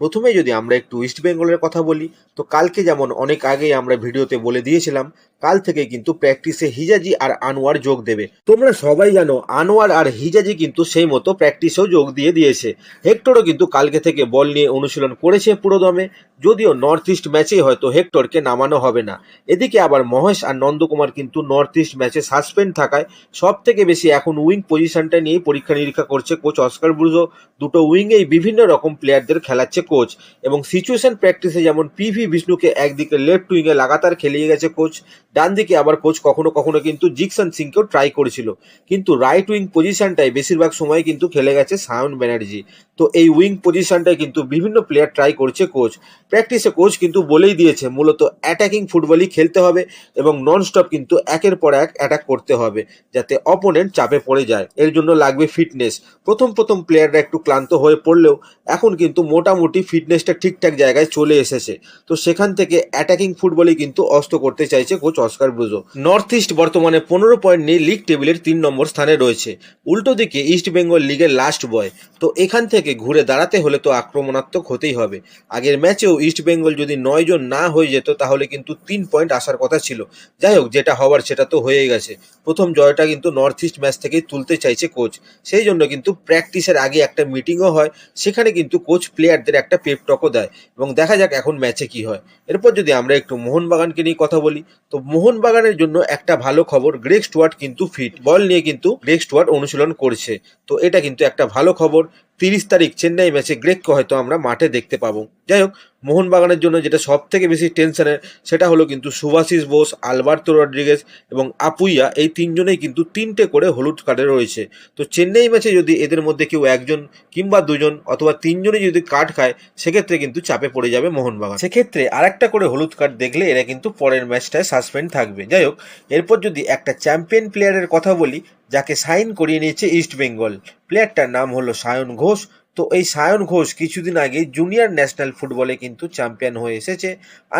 প্রথমে যদি আমরা একটু ইস্ট বেঙ্গলের কথা বলি, তো কালকে যেমন অনেক আগেই আমরা ভিডিওতে বলে দিয়েছিলাম, কাল থেকে কিন্তু প্র্যাকটিসে হিজাজি আর আনোয়ার যোগ দেবে। তোমরা সবাই জানো, আনোয়ার আর হিজাজি কিন্তু সেই মতো প্র্যাকটিসেও যোগ দিয়ে দিয়েছে। হেক্টরও কিন্তু কালকে থেকে বল নিয়ে অনুশীলন করেছে পুরোদমে, যদিও নর্থ ইস্ট ম্যাচেই হয়তো হেক্টরকে নামানো হবে না। এদিকে আবার মহেশ আর নন্দকুমার কিন্তু নর্থ ইস্ট ম্যাচে সাসপেন্ড থাকায় সব থেকে বেশি এখন উইং পজিশনটা নিয়ে পরীক্ষা নিরীক্ষা করছে কোচ অস্কার ব্রুজো দুটো উইংয়েই বিভিন্ন রকম প্লেয়ারদের খেলাচ্ছে কোচ এবং সিচুয়েশন প্র্যাকটিসে যেমন পিভি বিষ্ণুকে একদিকে লেফট উইংয়ে লাগাতার খেলিয়ে গেছে কোচ ডান দিকে আবার কোচ কখনো কখনো কিন্তু জিকসন সিংকেও ট্রাই করেছিল। কিন্তু রাইট উইং পজিশনটাই বেশিরভাগ সময় কিন্তু খেলে গেছে সায়ন ব্যানার্জি তো এই উইং পজিশনটায় কিন্তু বিভিন্ন প্লেয়ার ট্রাই করছে কোচ প্র্যাকটিসে কোচ কিন্তু বলেই দিয়েছে, মূলত অ্যাটাকিং ফুটবলই খেলতে হবে এবং নন স্টপ কিন্তু একের পর এক অ্যাটাক করতে হবে, যাতে অপোনেন্ট চাপে পড়ে যায়। এর জন্য লাগবে ফিটনেস প্রথম প্রথম প্লেয়াররা একটু ক্লান্ত হয়ে পড়লেও এখন কিন্তু মোটামুটি ফিটনেসটা ঠিকঠাক জায়গায় চলে এসেছে। তো সেখান থেকে অ্যাটাকিং ফুটবলই কিন্তু অস্ত করতে চাইছে coach Oscar Bruzon. North East বর্তমানে পনেরো পয়েন্ট নিয়ে লিগ টেবিলের তিন নম্বর স্থানে রয়েছে। উল্টো দিকে ইস্ট বেঙ্গল লিগের লাস্ট বয় তো এখান থেকে ঘুরে দাঁড়াতে হলে তো আক্রমণাত্মক হতেই হবে। আগের ম্যাচেও ইস্ট বেঙ্গল যদি নয় জন না হয়ে যেত, তাহলে কিন্তু তিন পয়েন্ট আসার কথা ছিল। যাই হোক, যেটা হওয়ার সেটা তো হয়েই গেছে। প্রথম জয়টা কিন্তু নর্থ ইস্ট ম্যাচ থেকেই তুলতে চাইছে কোচ সেই জন্য কিন্তু প্র্যাকটিসের আগে একটা মিটিংও হয়, সেখানে কিন্তু কোচ প্লেয়ারদের একটা পেপটকও দেয় এবং দেখা যাক এখন ম্যাচে কি হয়। এরপর যদি আমরা একটু মোহনবাগানকে নিয়ে কথা বলি, তো মোহনবাগানের জন্য একটা ভালো খবর গ্রেক স্টুয়ার্ট কিন্তু ফিট বল নিয়ে কিন্তু গ্রেক স্টুয়ার্ট অনুশীলন করছে। তো এটা কিন্তু একটা ভালো খবর। তিরিশ তারিখ চেন্নাই ম্যাচে গ্রেককে হয়তো আমরা মাঠে দেখতে পাবো। যাই হোক, মোহনবাগানের জন্য যেটা সব থেকে বেশি টেনশনের, সেটা হলো কিন্তু সুভাশিস বোস, আলবার্তো রড্রিগেজ এবং আপুইয়া, এই তিনজনেই কিন্তু তিনটে করে হলুদ কার্ডে রয়েছে। তো চেন্নাই ম্যাচে যদি এদের মধ্যে কেউ একজন কিংবা দুজন অথবা তিনজনই যদি কার্ড খায়, সেক্ষেত্রে কিন্তু চাপে পড়ে যাবে মোহনবাগান। সেক্ষেত্রে আরেকটা করে হলুদ কার্ড দেখলে এরা কিন্তু পরের ম্যাচটায় সাসপেন্ড থাকবে। যাই হোক, এরপর যদি একটা চ্যাম্পিয়ন প্লেয়ারের কথা বলি যাকে সাইন করিয়ে নিয়েছে ইস্ট বেঙ্গল। প্লেয়ারটার নাম হলো সায়ন ঘোষ। তো এই সায়ন ঘোষ কিছুদিন আগে জুনিয়র ন্যাশনাল ফুটবলে কিন্তু চ্যাম্পিয়ন হয়ে এসেছে।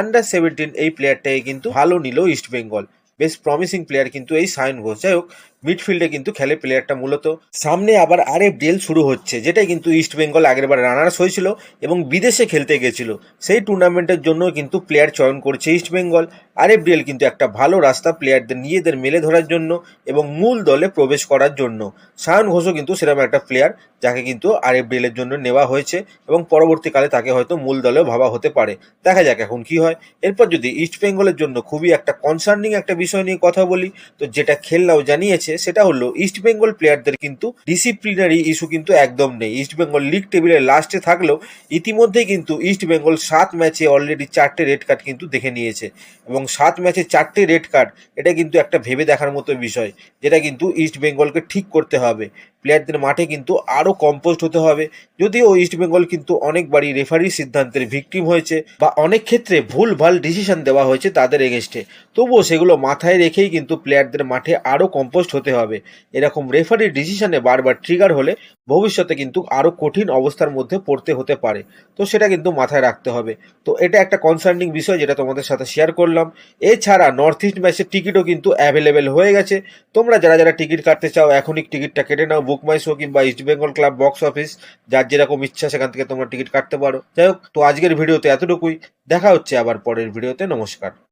আন্ডার সেভেন্টিন এই প্লেয়ারটাকে কিন্তু ভালো নিল ইস্ট বেঙ্গল। বেশ প্রমিসিং প্লেয়ার কিন্তু এই সায়ন ঘোষ। যাই হোক মিডফিল্ডে কিন্তু খেলে প্লেয়ারটা মূলত। সামনে আবার আর এফ ডিএল শুরু হচ্ছে, যেটাই কিন্তু ইস্ট বেঙ্গল আগেরবার রানার্স হয়েছিল এবং বিদেশে খেলতে গেছিল। সেই টুর্নামেন্টের জন্য কিন্তু প্লেয়ার চয়ন করছে East Bengal R F DL কিন্তু একটা ভালো রাস্তা প্লেয়ারদের নিজেদের মেলে ধরার জন্য এবং মূল দলে প্রবেশ করার জন্য। সায়ন ঘোষও কিন্তু সেরকম একটা প্লেয়ার যাকে কিন্তু আর এফ ডিএল এর জন্য নেওয়া হয়েছে এবং পরবর্তীকালে তাকে হয়তো মূল দলেও ভাবা হতে পারে। দেখা যাক এখন কি হয়। এরপর যদি ইস্ট বেঙ্গলের জন্য খুবই একটা কনসার্নিং একটা বিষয় নিয়ে কথা বলি, তো যেটা খেলনাও জানিয়েছে সেটা হলো ইস্ট বেঙ্গল প্লেয়ারদের কিন্তু ডিসিপ্লিনারি ইস্যু কিন্তু একদম নেই। ইস্ট বেঙ্গল লিগ টেবিলের লাস্টে থাকলেও ইতিমধ্যেই কিন্তু ইস্ট বেঙ্গল সাত ম্যাচে অলরেডি চারটে রেড কার্ড কিন্তু দেখে নিয়েছে। এবং সাত ম্যাচে চারটে রেড কার্ড এটা কিন্তু একটা ভেবে দেখার মতো বিষয়, যেটা কিন্তু ইস্ট বেঙ্গলকে ঠিক করতে হবে। প্লেয়ারদের মাঠে কিন্তু আরও কম্পোস্ট হতে হবে। যদিও ইস্ট বেঙ্গল কিন্তু অনেকবারই রেফারির সিদ্ধান্তের ভিকটিম হয়েছে বা অনেক ক্ষেত্রে ভুল ভালো ডিসিশন দেওয়া হয়েছে তাদের এগেনস্টে তবুও সেগুলো মাথায় রেখেই কিন্তু প্লেয়ারদের মাঠে আরও কম্পোস্ট হতে হবে। এরকম রেফারির ডিসিশনে বারবার ট্রিগার হলে ভবিষ্যতে কিন্তু আরও কঠিন অবস্থার মধ্যে পড়তে হতে পারে। তো সেটা কিন্তু মাথায় রাখতে হবে। তো এটা একটা কনসার্নিং বিষয় যেটা তোমাদের সাথে শেয়ার করলাম। এছাড়া নর্থ ইস্ট ম্যাচের টিকিটও কিন্তু অ্যাভেলেবেল হয়ে গেছে। তোমরা যারা যারা টিকিট কাটতে চাও, এখনই টিকিটটা কেটে নাও। বুক মাই শো কিংবা East Bengal club box office যার যেরকম ইচ্ছা সেখান থেকে তোমরা টিকিট কাটতে পারো। যাই হোক, তো আজকের ভিডিওতে এতটুকুই। দেখা হচ্ছে আবার পরের ভিডিওতে। নমস্কার।